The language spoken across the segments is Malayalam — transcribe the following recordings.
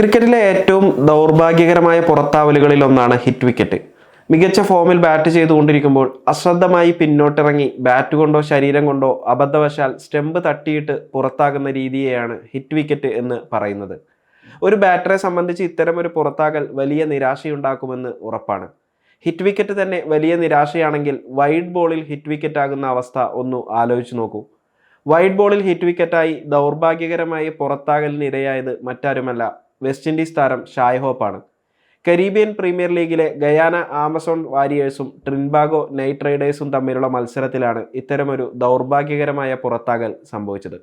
ക്രിക്കറ്റിലെ ഏറ്റവും ദൗർഭാഗ്യകരമായ പുറത്താവലുകളിൽ ഒന്നാണ് ഹിറ്റ് വിക്കറ്റ്. മികച്ച ഫോമിൽ ബാറ്റ് ചെയ്തുകൊണ്ടിരിക്കുമ്പോൾ അശ്രദ്ധമായി പിന്നോട്ടിറങ്ങി ബാറ്റ് കൊണ്ടോ ശരീരം കൊണ്ടോ അബദ്ധവശാൽ സ്റ്റെമ്പ് തട്ടിയിട്ട് പുറത്താകുന്ന രീതിയെയാണ് ഹിറ്റ് വിക്കറ്റ് എന്ന് പറയുന്നത്. ഒരു ബാറ്ററെ സംബന്ധിച്ച് ഇത്തരം ഒരു പുറത്താകൽ വലിയ നിരാശയുണ്ടാക്കുമെന്ന് ഉറപ്പാണ്. ഹിറ്റ് വിക്കറ്റ് തന്നെ വലിയ നിരാശയാണെങ്കിൽ വൈഡ് ബോളിൽ ഹിറ്റ് വിക്കറ്റ് ആകുന്ന അവസ്ഥ ഒന്ന് ആലോചിച്ച് നോക്കൂ. വൈഡ് ബോളിൽ ഹിറ്റ് വിക്കറ്റായി ദൗർഭാഗ്യകരമായി പുറത്താകലിനിരയായത് മറ്റാരുമല്ല വെസ്റ്റ് ഇൻഡീസ് താരം ഷായ് ഹോപ്പാണ്. കരീബിയൻ പ്രീമിയർ ലീഗിലെ ഗയാന ആമസോൺ വാരിയേഴ്സും ട്രിൻബാഗോ നൈറ്റ് റൈഡേഴ്സും തമ്മിലുള്ള മത്സരത്തിലാണ് ഇത്തരമൊരു ദൗർഭാഗ്യകരമായ പുറത്താകൽ സംഭവിച്ചത്.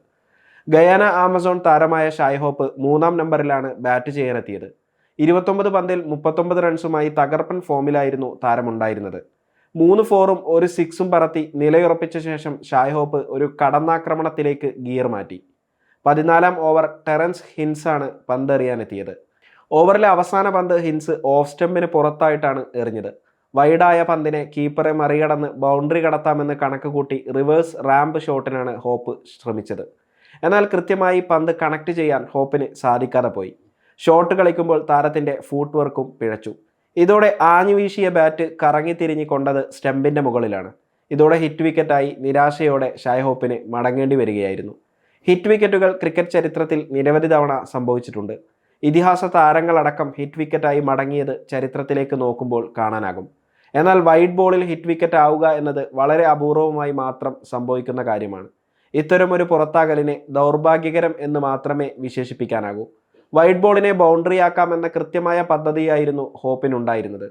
ഗയാന ആമസോൺ താരമായ ഷായ് ഹോപ്പ് മൂന്നാം നമ്പറിലാണ് ബാറ്റ് ചെയ്യാനെത്തിയത്. ഇരുപത്തൊമ്പത് പന്തിൽ മുപ്പത്തൊമ്പത് റൺസുമായി തകർപ്പൻ ഫോമിലായിരുന്നു താരമുണ്ടായിരുന്നത്. മൂന്ന് ഫോറും ഒരു സിക്സും പറത്തി നിലയുറപ്പിച്ച ശേഷം ഷായ് ഹോപ്പ് ഒരു കടന്നാക്രമണത്തിലേക്ക് ഗിയർ മാറ്റി. പതിനാലാം ഓവർ ടെറൻസ് ഹിൻസാണ് പന്ത് എറിയാനെത്തിയത് ഓവറിലെ അവസാന പന്ത് ഹിൻസ് ഓഫ് സ്റ്റമ്പിന് പുറത്തായിട്ടാണ് എറിഞ്ഞത്. വൈഡായ പന്തിനെ കീപ്പറെ മറികടന്ന് ബൗണ്ടറി കടത്താമെന്ന് കണക്ക് കൂട്ടി റിവേഴ്സ് റാമ്പ് ഷോട്ടിനാണ് ഹോപ്പ് ശ്രമിച്ചത്. എന്നാൽ കൃത്യമായി പന്ത് കണക്ട് ചെയ്യാൻ ഹോപ്പിന് സാധിക്കാതെ പോയി. ഷോട്ട് കളിക്കുമ്പോൾ താരത്തിന്റെ ഫൂട്ട് വർക്കും പിഴച്ചു. ഇതോടെ ആഞ്ഞു വീശിയ ബാറ്റ് കറങ്ങി തിരിഞ്ഞ് കൊണ്ടത് സ്റ്റമ്പിന്റെ മുകളിലാണ്. ഇതോടെ ഹിറ്റ് വിക്കറ്റായി നിരാശയോടെ ഷായ് ഹോപ്പിന് മടങ്ങേണ്ടി വരികയായിരുന്നു. ഹിറ്റ് വിക്കറ്റുകൾ ക്രിക്കറ്റ് ചരിത്രത്തിൽ നിരവധി തവണ സംഭവിച്ചിട്ടുണ്ട്. ഇതിഹാസ താരങ്ങളടക്കം ഹിറ്റ് വിക്കറ്റായി മടങ്ങിയത് ചരിത്രത്തിലേക്ക് നോക്കുമ്പോൾ കാണാനാകും. എന്നാൽ വൈഡ് ബോളിൽ ഹിറ്റ് വിക്കറ്റ് ആവുക എന്നത് വളരെ അപൂർവമായി മാത്രം സംഭവിക്കുന്ന കാര്യമാണ്. ഇത്തരമൊരു പുറത്താകലിനെ ദൗർഭാഗ്യകരം എന്ന് മാത്രമേ വിശേഷിപ്പിക്കാനാകൂ. വൈഡ് ബോളിനെ ബൗണ്ടറിയാക്കാമെന്ന കൃത്യമായ പദ്ധതിയായിരുന്നു ഹോപ്പിനുണ്ടായിരുന്നത്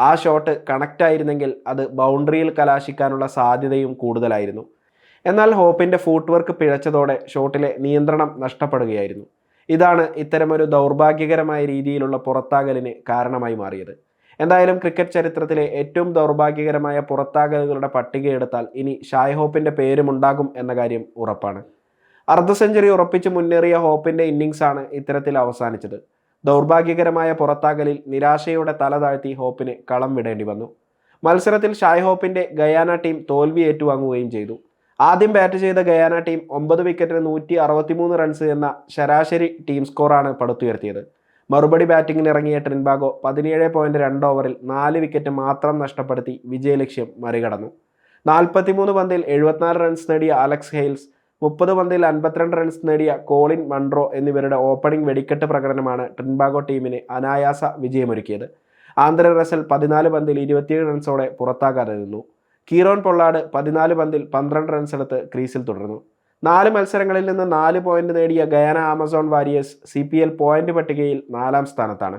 ആ ഷോട്ട് കണക്റ്റ് ആയിരുന്നെങ്കിൽ അത് ബൗണ്ടറിയിൽ കലാശിക്കാനുള്ള സാധ്യതയും കൂടുതലായിരുന്നു. എന്നാൽ ഹോപ്പിന്റെ ഫൂട്ട് വർക്ക് പിഴച്ചതോടെ ഷോട്ടിലെ നിയന്ത്രണം നഷ്ടപ്പെടുകയായിരുന്നു. ഇതാണ് ഇത്തരമൊരു ദൗർഭാഗ്യകരമായ രീതിയിലുള്ള പുറത്താകലിന് കാരണമായി മാറിയത്. എന്തായാലും ക്രിക്കറ്റ് ചരിത്രത്തിലെ ഏറ്റവും ദൗർഭാഗ്യകരമായ പുറത്താകലുകളുടെ പട്ടികയെടുത്താൽ ഇനി ഷായ് ഹോപ്പിന്റെ പേരുമുണ്ടാകും എന്ന കാര്യം ഉറപ്പാണ്. അർദ്ധ സെഞ്ചുറി ഉറപ്പിച്ച് മുന്നേറിയ ഹോപ്പിന്റെ ഇന്നിങ്സാണ് ഇത്തരത്തിൽ അവസാനിച്ചത്. ദൗർഭാഗ്യകരമായ പുറത്താകലിൽ നിരാശയുടെ തല താഴ്ത്തി ഹോപ്പിന് കളം വിടേണ്ടി വന്നു. മത്സരത്തിൽ ഷായ് ഹോപ്പിന്റെ ഗയാന ടീം തോൽവി ഏറ്റുവാങ്ങുകയും ചെയ്തു. ആദ്യം ബാറ്റ് ചെയ്ത ഗയാന ടീം ഒമ്പത് വിക്കറ്റിന് നൂറ്റി അറുപത്തിമൂന്ന് റൺസ് എന്ന ശരാശരി ടീം സ്കോറാണ് പടുത്തുയർത്തിയത്. മറുപടി ബാറ്റിംഗിന് ഇറങ്ങിയ ട്രിൻബാഗോ പതിനേഴ് പോയിന്റ് രണ്ട് ഓവറിൽ നാല് വിക്കറ്റ് മാത്രം നഷ്ടപ്പെടുത്തി വിജയലക്ഷ്യം മറികടന്നു. നാൽപ്പത്തിമൂന്ന് പന്തിൽ എഴുപത്തിനാല് റൺസ് നേടിയ അലക്സ് ഹെയിൽസ് മുപ്പത് പന്തിൽ അൻപത്തിരണ്ട് റൺസ് നേടിയ കോളിൻ മൺട്രോ എന്നിവരുടെ ഓപ്പണിംഗ് വെടിക്കെട്ട് പ്രകടനമാണ് ട്രിൻബാഗോ ടീമിന് അനായാസ വിജയമൊരുക്കിയത്. ആന്ധ്ര റസൽ പതിനാല് പന്തിൽ ഇരുപത്തിയേഴ് റൺസോടെ പുറത്താകാതെ നിന്നു. കീറോൺ പൊള്ളാട് പതിനാല് പന്തിൽ പന്ത്രണ്ട് റൺസ് എടുത്ത് ക്രീസിൽ തുടർന്നു. നാല് മത്സരങ്ങളിൽ നിന്ന് നാല് പോയിന്റ് നേടിയ Guyana Amazon Warriors C P L point പട്ടികയിൽ നാലാം സ്ഥാനത്താണ്.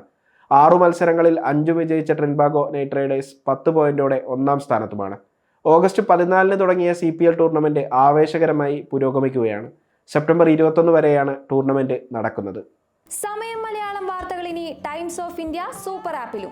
ആറു മത്സരങ്ങളിൽ അഞ്ചു വിജയിച്ച ട്രിൻബാഗോ നൈറ്റ് റൈഡേഴ്സ് പത്ത് പോയിന്റോടെ ഒന്നാം സ്ഥാനത്തുമാണ്. ഓഗസ്റ്റ് പതിനാലിന് തുടങ്ങിയ സി പി എൽ ടൂർണമെന്റ് ആവേശകരമായി പുരോഗമിക്കുകയാണ്. സെപ്റ്റംബർ ഇരുപത്തൊന്ന് വരെയാണ് ടൂർണമെന്റ് നടക്കുന്നത്. സമയം മലയാളം വാർത്തകൾ ഇനി ടൈംസ് ഓഫ് ഇന്ത്യ സൂപ്പർ ആപ്പിലും